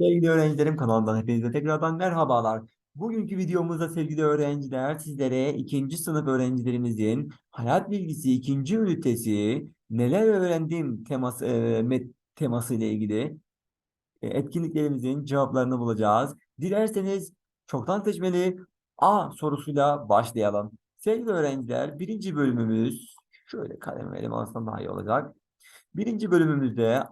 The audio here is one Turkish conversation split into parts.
Sevgili öğrencilerim kanalından hepinize tekrardan merhabalar. Bugünkü videomuzda sevgili öğrenciler sizlere ikinci sınıf öğrencilerimizin hayat bilgisi ikinci ünitesi neler öğrendim teması, e, teması ile ilgili e, etkinliklerimizin cevaplarını bulacağız. Dilerseniz çoktan seçmeli A sorusuyla başlayalım. Sevgili öğrenciler birinci bölümümüz şöyle kalem elim alsam daha iyi olacak. Birinci bölümümüzde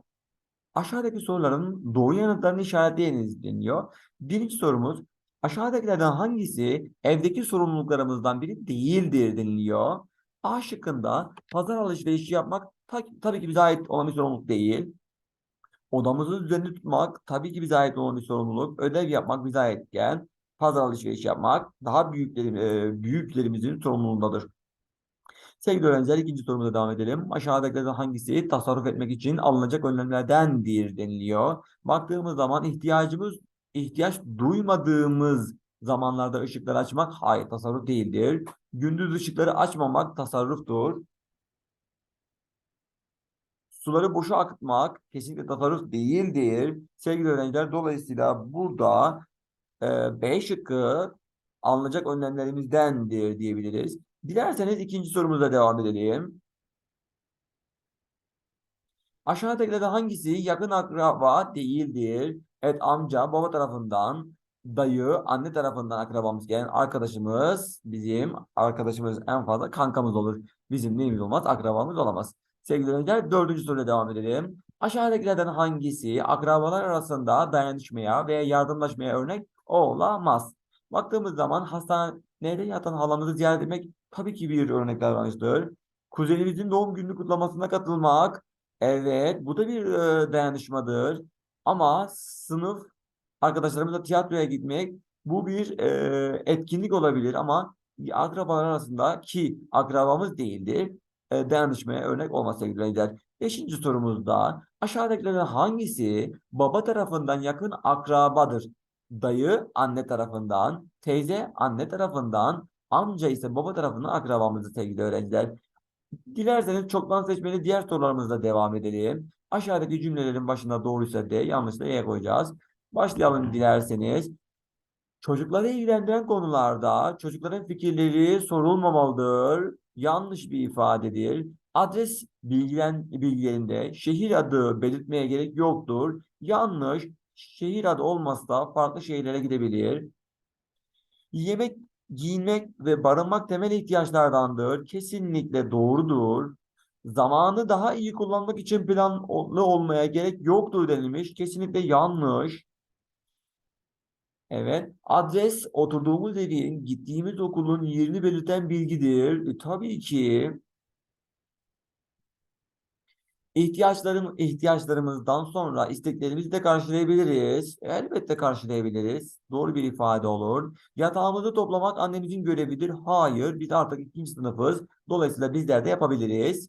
Aşağıdaki soruların doğru yanıtlarını işaretleyiniz deniyor. Birinci sorumuz aşağıdakilerden hangisi evdeki sorumluluklarımızdan biri değildir deniliyor. A şıkkında pazar alışverişi yapmak ta- tabii ki bize ait olan bir sorumluluk değil. Odamızı düzenli tutmak tabii ki bize ait olan bir sorumluluk. Ödev yapmak bize aitken pazar alışverişi yapmak daha büyüklerim, e, büyüklerimizin sorumluluğundadır. Sevgili öğrenciler ikinci sorumuza devam edelim. Aşağıdakilerden hangisi tasarruf etmek için alınacak önlemlerdendir deniliyor. Baktığımız zaman ihtiyacımız, ihtiyaç duymadığımız zamanlarda ışıkları açmak hayır tasarruf değildir. Gündüz ışıkları açmamak tasarruftur. Suları boşa akıtmak kesinlikle tasarruf değildir. Sevgili öğrenciler dolayısıyla burada e, B şıkkı alınacak önlemlerimizdendir diyebiliriz. Dilerseniz ikinci sorumuza devam edelim. Aşağıdakilerden hangisi yakın akraba değildir? Evet amca baba tarafından, dayı anne tarafından akrabamız gelen arkadaşımız bizim arkadaşımız en fazla kankamız olur. Bizim neyimiz olmaz? Akrabamız olamaz. Sevgili öğrenciler dördüncü soruyla devam edelim. Aşağıdakilerden hangisi akrabalar arasında dayanışmaya veya yardımlaşmaya örnek olamaz? Baktığımız zaman hastanede yatan halamızı ziyaret etmek tabii ki bir örnek davranıştır. Kuzenimizin doğum gününü kutlamasına katılmak Evet, bu da bir e, dayanışmadır. Ama sınıf arkadaşlarımızla tiyatroya gitmek bu bir e, etkinlik olabilir ama akrabalar arasında ki akrabamız değildir. E, dayanışmaya örnek sevgili öğrenciler. Beşinci sorumuzda aşağıdakilerden hangisi baba tarafından yakın akrabadır? Dayı anne tarafından, teyze anne tarafından, amca ise baba tarafından akrabamızdır sevgili öğrenciler. Dilerseniz çoktan seçmeli diğer sorularımızla devam edelim. Aşağıdaki cümlelerin başında doğruysa D, yanlışsa E koyacağız. Başlayalım dilerseniz. Çocukları ilgilendiren konularda çocukların fikirleri sorulmamalıdır. Yanlış bir ifadedir. Adres bilgilen, bilgilerinde şehir adı belirtmeye gerek yoktur. Yanlış. Şehir adı olmazsa farklı şehirlere gidebilir. Yemek, giyinmek ve barınmak temel ihtiyaçlardandır. Kesinlikle doğrudur. Zamanı daha iyi kullanmak için planlı olmaya gerek yoktur denilmiş. Kesinlikle yanlış. Evet. Adres oturduğumuz evin, gittiğimiz okulun yerini belirten bilgidir. E, tabii ki ihtiyaçlarım, ihtiyaçlarımızdan sonra isteklerimizi de karşılayabiliriz. Elbette karşılayabiliriz. Doğru bir ifade olur. Yatağımızı toplamak annemizin görevidir. Hayır, biz artık ikinci sınıfız. Dolayısıyla bizler de yapabiliriz.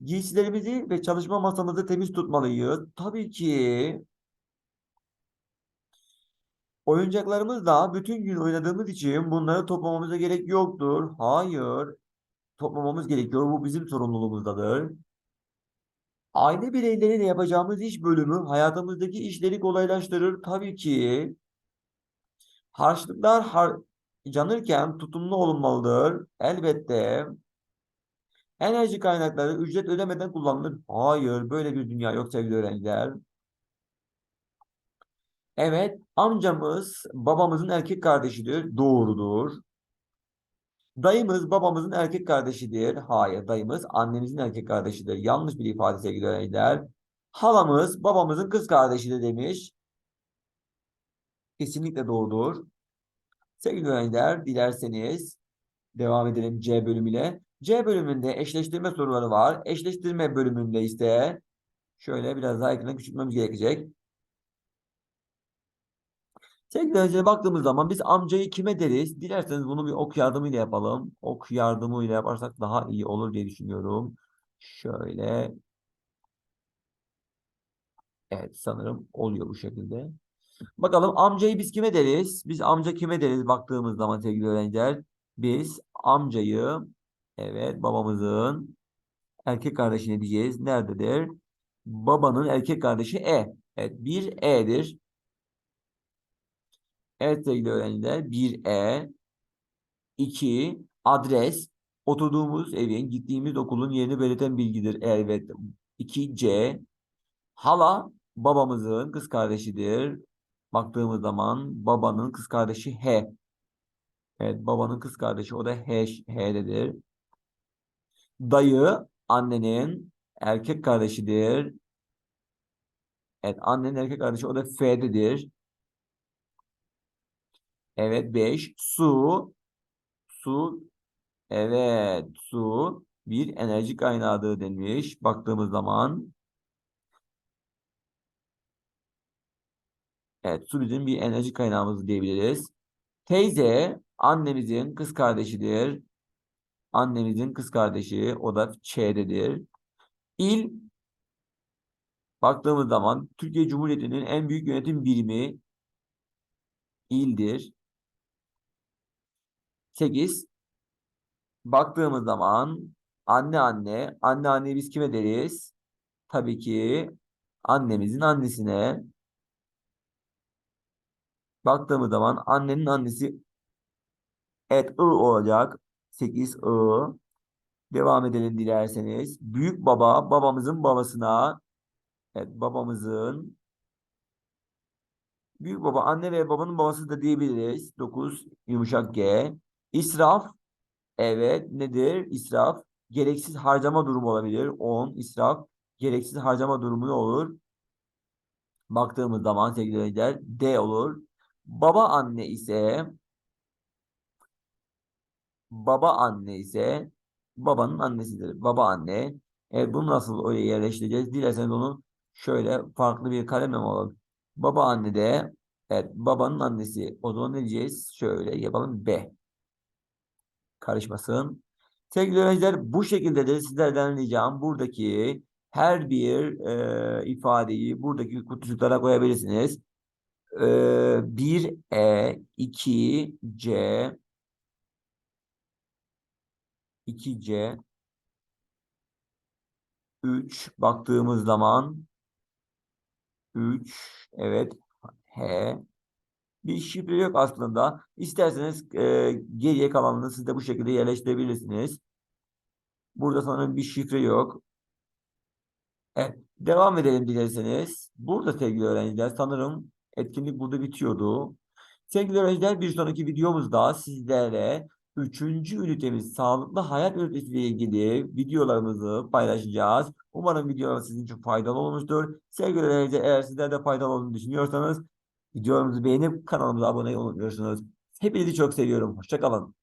Giysilerimizi ve çalışma masamızı temiz tutmalıyız. Tabii ki oyuncaklarımızla bütün gün oynadığımız için bunları toplamamıza gerek yoktur. Hayır, toplamamız gerekiyor. Bu bizim sorumluluğumuzdadır. Aile bireyleriyle yapacağımız iş bölümü hayatımızdaki işleri kolaylaştırır. Tabii ki harçlıklar harcanırken tutumlu olunmalıdır. Elbette enerji kaynakları ücret ödemeden kullanılır. Hayır, böyle bir dünya yok sevgili öğrenciler. Evet, amcamız babamızın erkek kardeşidir. Doğrudur. Dayımız babamızın erkek kardeşidir. Hayır, dayımız annemizin erkek kardeşidir. Yanlış bir ifade sevgili öğrenciler. Halamız babamızın kız kardeşidir demiş. Kesinlikle doğrudur. Sevgili öğrenciler, dilerseniz devam edelim C bölümüyle. C bölümünde eşleştirme soruları var. Eşleştirme bölümünde ise şöyle biraz daha ekranı küçültmemiz gerekecek. Sevgili öğrencilere baktığımız zaman biz amcayı kime deriz? Dilerseniz bunu bir ok yardımıyla yapalım. Ok yardımıyla yaparsak daha iyi olur diye düşünüyorum. Şöyle. Evet sanırım oluyor bu şekilde. Bakalım amcayı biz kime deriz? Biz amca kime deriz baktığımız zaman sevgili öğrenciler? Biz amcayı evet babamızın erkek kardeşine diyeceğiz. Nerededir? Babanın erkek kardeşi E. Evet bir E'dir. Evet sevgili öğrenciler. 1E 2. Adres. Oturduğumuz evin, gittiğimiz okulun yerini belirten bilgidir. Evet. 2C. Hala babamızın kız kardeşidir. Baktığımız zaman babanın kız kardeşi H. Evet babanın kız kardeşi o da H, H'dedir. Dayı annenin erkek kardeşidir. Evet annenin erkek kardeşi o da F'dedir. Evet 5. Su. Su. Evet su bir enerji kaynağıdır denmiş. Baktığımız zaman evet su bizim bir enerji kaynağımız diyebiliriz. Teyze annemizin kız kardeşidir. Annemizin kız kardeşi o da Ç'dedir. İl baktığımız zaman Türkiye Cumhuriyeti'nin en büyük yönetim birimi ildir. 8. Baktığımız zaman anne anne, anne anne biz kime deriz? Tabii ki annemizin annesine. Baktığımız zaman annenin annesi evet I olacak. 8 I. Devam edelim dilerseniz. Büyük baba babamızın babasına evet babamızın büyük baba anne ve babanın babası da diyebiliriz. 9 yumuşak G. İsraf evet nedir? İsraf gereksiz harcama durumu olabilir. 10 israf gereksiz harcama durumu ne olur? Baktığımız zaman sevgili öğrenciler D olur. Baba anne ise baba anne ise babanın annesidir. Baba anne. Evet bunu nasıl oraya yerleştireceğiz? Dilerseniz onu şöyle farklı bir kalemle alalım? Baba anne de evet babanın annesi. O zaman ne diyeceğiz? Şöyle yapalım B. Karışmasın. Sevgili öğrenciler bu şekilde de sizlerden ricam buradaki her bir e, ifadeyi buradaki kutucuklara koyabilirsiniz. E, 1E, 2C, 2C, 3 baktığımız zaman 3 evet H bir şifre yok aslında. İsterseniz e, geriye kalanını siz de bu şekilde yerleştirebilirsiniz. Burada sanırım bir şifre yok. Evet, devam edelim dilerseniz. Burada sevgili öğrenciler sanırım etkinlik burada bitiyordu. Sevgili öğrenciler bir sonraki videomuzda sizlere 3. ünitemiz sağlıklı hayat ünitesi ile ilgili videolarımızı paylaşacağız. Umarım videolar sizin için faydalı olmuştur. Sevgili öğrenciler eğer sizler de faydalı olduğunu düşünüyorsanız videolarımızı beğenip kanalımıza abone olmayı unutmuyorsunuz. Hepinizi çok seviyorum. Hoşçakalın.